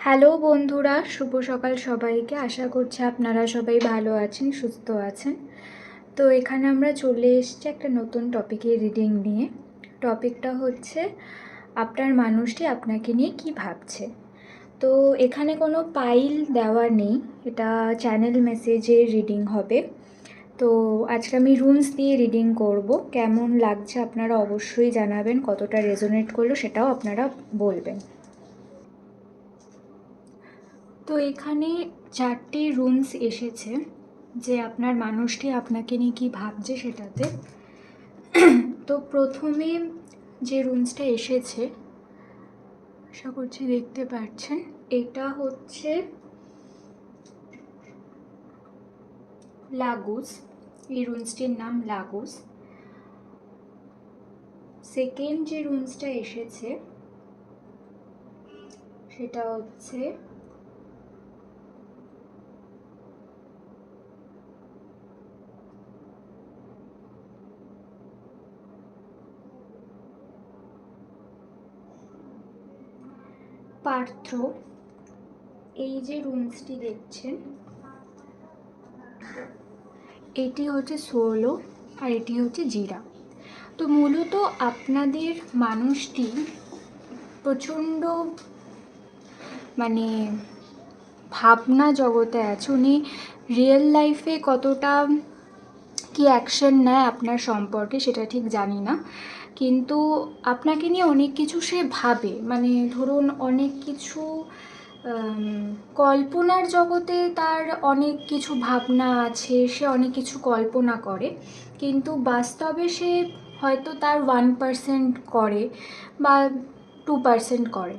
Hello বন্ধুরা, শুভ সকাল সবাইকে। আশা করছি আপনারা সবাই ভালো আছেন, সুস্থ আছেন। তো এখানে আমরা চলে এসেছি একটা নতুন টপিকের রিডিং নিয়ে। টপিকটা হচ্ছে, আপনার মানুষটি আপনাকে নিয়ে কি ভাবছে? তো এখানে কোনো পাইল দেওয়া নেই, এটা চ্যানেল মেসেজের রিডিং হবে। তো আজকে আমি রুলস দিয়ে রিডিং করব, কেমন লাগছে আপনারা অবশ্যই জানাবেন, কতটা রেজোনেট করল সেটাও আপনারা বলবেন। তো এখানে চারটি রুমস এসেছে যে আপনার মানুষটি আপনাকে নিয়ে কী ভাবছে সেটাতে। তো প্রথমে যে রুমসটা এসেছে, আশা করছি দেখতে পাচ্ছেন, এটা হচ্ছে লাগোস এই রুমসটির নাম লাগোস সেকেন্ড যে রুমসটা এসেছে, সেটা হচ্ছে পার্থ এই যে রুমসটি দেখছেন, এটি হচ্ছে সোলো আর এটি হচ্ছে জিরা। তো মূলত আপনাদের মানুষটি প্রচণ্ড মানে ভাবনা জগতে আছে, উনি রিয়েল লাইফে কতটা কি অ্যাকশন নেয় আপনার সম্পর্কে সেটা ঠিক জানি না। কিন্তু আপনাকে নিয়ে অনেক কিছু সে ভাবে। মানে ধরুন অনেক কিছু কল্পনার জগতে তার অনেক কিছু ভাবনা আছে, সে অনেক কিছু কল্পনা করে। কিন্তু বাস্তবে সে হয়তো তার ওয়ান পারসেন্ট করে বা টু পারসেন্ট করে।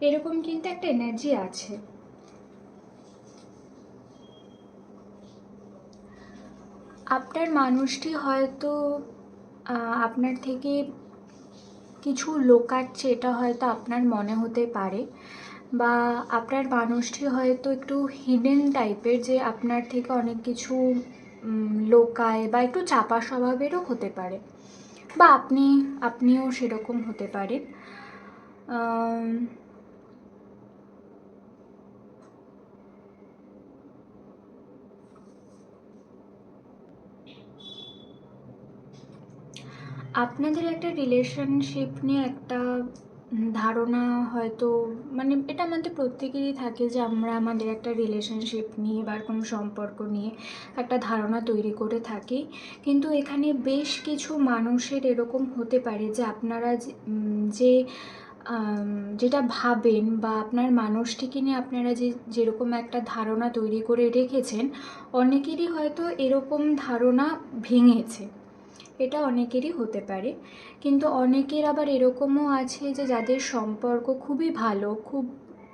এরকম কিন্তু একটা এনার্জি আছে। আপনার মানুষটি হয়তো আপনার থেকে কিছু লোকাচ্ছে, এটা হয়তো আপনার মনে হতে পারে। বা আপনার মানুষটি হয়তো একটু হিডেন টাইপের যে আপনার থেকে অনেক কিছু লোকায় বা একটু চাপা স্বভাবেরও হতে পারে। বা আপনি, আপনিও সেরকম হতে পারেন। আপনাদের একটা রিলেশনশিপ নিয়ে একটা ধারণা হয়তো মানে এটা আমাদের প্রত্যেকেরই থাকে যে আমরা আমাদের একটা রিলেশনশিপ নিয়ে বা কোনো সম্পর্ক নিয়ে একটা ধারণা তৈরি করে থাকি। কিন্তু এখানে বেশ কিছু মানুষের এরকম হতে পারে যে আপনারা যে যেটা ভাবেন বা আপনার মানুষটিকে নিয়ে আপনারা যে, যেরকম একটা ধারণা তৈরি করে রেখেছেন, অনেকেরই হয়তো এরকম ধারণা ভেঙেছে। এটা অনেকেরই হতে পারে। কিন্তু অনেকের আবার এরকমও আছে যে যাদের সম্পর্ক খুবই ভালো, খুব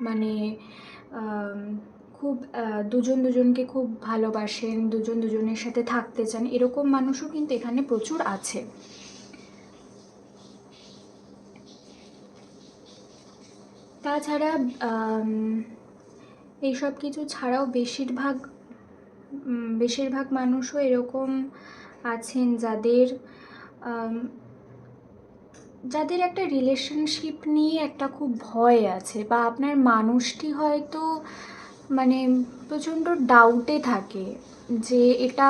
মানে খুব দুজন দুজনকে খুব ভালোবাসেন, দুজন দুজনের সাথে থাকতে চান, এরকম মানুষও কিন্তু এখানে প্রচুর আছে। তাছাড়া এইসব কিছু ছাড়াও বেশিরভাগ বেশিরভাগ মানুষও এরকম আছেন যাদের যাদের একটা রিলেশনশিপ নিয়ে একটা খুব ভয় আছে বা আপনার মানুষটি হয়তো মানে প্রচণ্ড ডাউটে থাকে যে এটা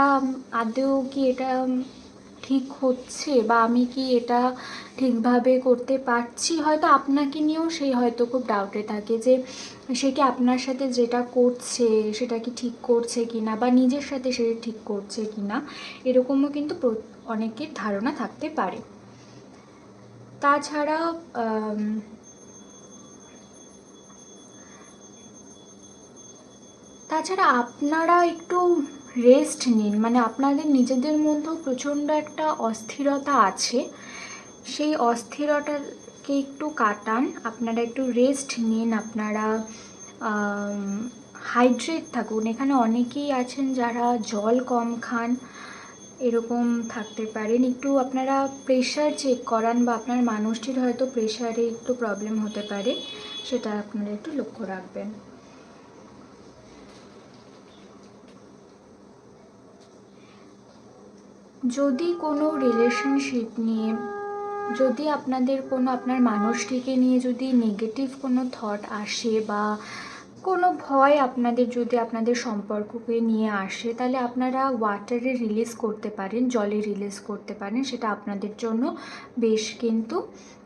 আদৌ কি এটা ঠিক হচ্ছে বা আমি কি এটা ঠিকভাবে করতে পারছি? হয়তো আপনাকে নিয়েও সেই হয়তো খুব ডাউটে থাকে যে সে কি আপনার সাথে যেটা করছে, সেটা কি ঠিক করছে কি না বা নিজের সাথে সে ঠিক করছে কি না এরকমও কিন্তু অনেকের ধারণা থাকতে পারে। তাছাড়া তাছাড়া আপনারা একটু রেস্ট নিন। মানে আপনাদের নিজেদের মধ্যেও প্রচণ্ড একটা অস্থিরতা আছে। সেই অস্থিরতাকে একটু কাটান। আপনারা একটু রেস্ট নিন। আপনারা হাইড্রেট থাকুন। এখানে অনেকেই আছেন যারা জল কম খান, এরকম থাকতে পারেন। একটু আপনারা প্রেশার চেক করান বা আপনার মানুষটির হয়তো প্রেশারে একটু প্রবলেম হতে পারে। সেটা আপনারা একটু লক্ষ্য রাখবেন। যদি কোনো রিলেশনশিপ নিয়ে, যদি আপনাদের কোনো, আপনার মানুষটিকে নিয়ে যদি নেগেটিভ কোনো থট আসে বা কোনো ভয় আপনাদের যদি আপনাদের সম্পর্ককে নিয়ে আসে, তাহলে আপনারা ওয়াটারে রিলিজ করতে পারেন, জলে রিলিজ করতে পারেন, সেটা আপনাদের জন্য বেশ কিন্তু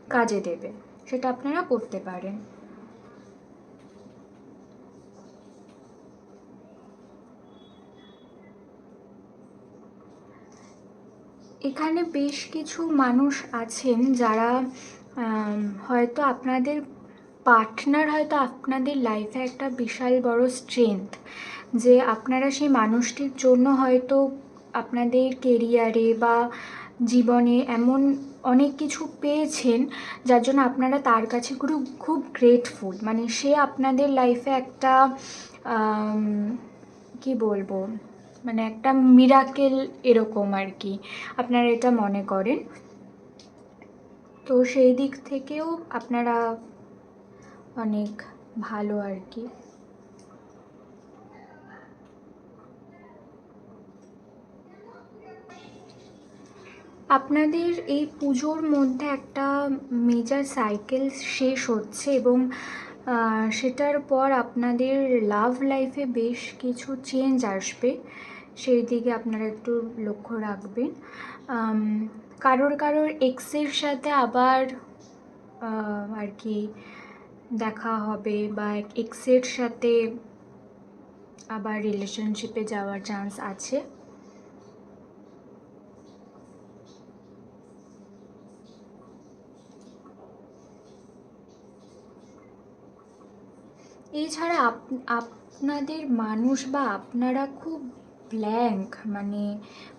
কাজে দেবে। সেটা আপনারা করতে পারেন। এখানে বেশ কিছু মানুষ আছেন যারা হয়তো আপনাদের পার্টনার, হয়তো আপনাদের লাইফে একটা বিশাল বড় স্ট্রেংথ, যে আপনারা সেই মানুষটির জন্য হয়তো আপনাদের কেরিয়ারে বা জীবনে এমন অনেক কিছু পেয়েছেন, যার জন্য আপনারা তার কাছে খুব খুব গ্রেটফুল মানে সে আপনাদের লাইফে একটা কি বলব? মানে একটা মিরাকেল এরকম আর কি। আপনারা এটা মনে করেন। তো সেই দিক থেকেও আপনারা অনেক ভালো আর কি। আপনাদের এই পুজোর মধ্যে একটা মেজার সাইকেল শেষ হচ্ছে এবং সেটার পর আপনাদের লাভ লাইফে বেশ কিছু চেঞ্জ আসবে। সেই দিকে আপনারা একটু লক্ষ্য রাখবেন। কারোর কারোর এক্সের সাথে আবার আর কি দেখা হবে বা এক্সের সাথে আবার রিলেশনশিপে যাওয়ার চান্স আছে। এছাড়া আপ- আপনাদের মানুষ বা আপনারা খুব ব্ল্যাঙ্ক মানে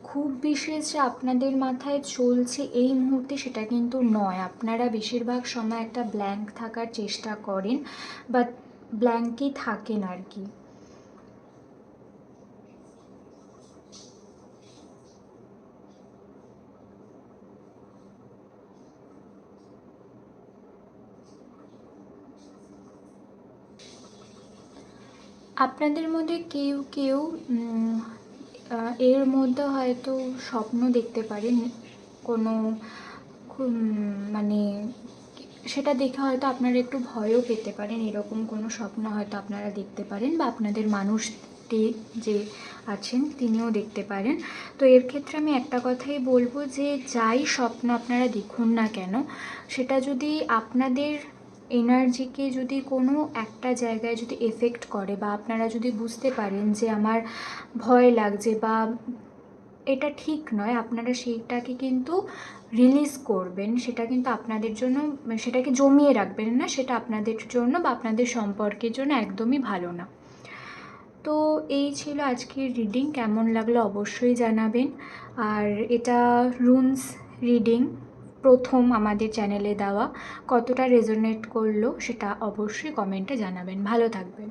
খুব বিশেষ যে আপনাদের মাথায় চলছে এই মুহূর্তে সেটা কিন্তু নয়। আপনারা বেশিরভাগ সময় একটা ব্ল্যাঙ্ক থাকার চেষ্টা করেন বা ব্ল্যাঙ্কই থাকেন আর কি। আপনাদের মধ্যে কেউ কেউ এর মধ্যে হয়তো স্বপ্ন দেখতে পারেন। কোনো মানে সেটা দেখে হয়তো আপনারা একটু ভয়ও পেতে পারেন। এরকম কোনো স্বপ্ন হয়তো আপনারা দেখতে পারেন বা আপনাদের মানুষটি যে আছেন তিনিও দেখতে পারেন। তো এর ক্ষেত্রে আমি একটা কথাই বলব যে, যাই স্বপ্ন আপনারা দেখুন না কেন, সেটা যদি আপনাদের এনার্জিকে যদি কোনো একটা জায়গায় যদি এফেক্ট করে বা আপনারা যদি বুঝতে পারেন যে আমার ভয় লাগছে বা এটা ঠিক নয়, আপনারা সেইটাকে কিন্তু রিলিজ করবেন। সেটা কিন্তু আপনাদের জন্য, সেটাকে জমিয়ে রাখবেন না, সেটা আপনাদের জন্য বা আপনাদের সম্পর্কের জন্য একদমই ভালো না। তো এই ছিল আজকের রিডিং কেমন লাগল অবশ্যই জানাবেন। আর এটা রুনস রিডিং প্রথম আমাদের চ্যানেলে দেওয়া কতটা রেজোনেট করল সেটা অবশ্যই কমেন্টে জানাবেন। ভালো থাকবেন।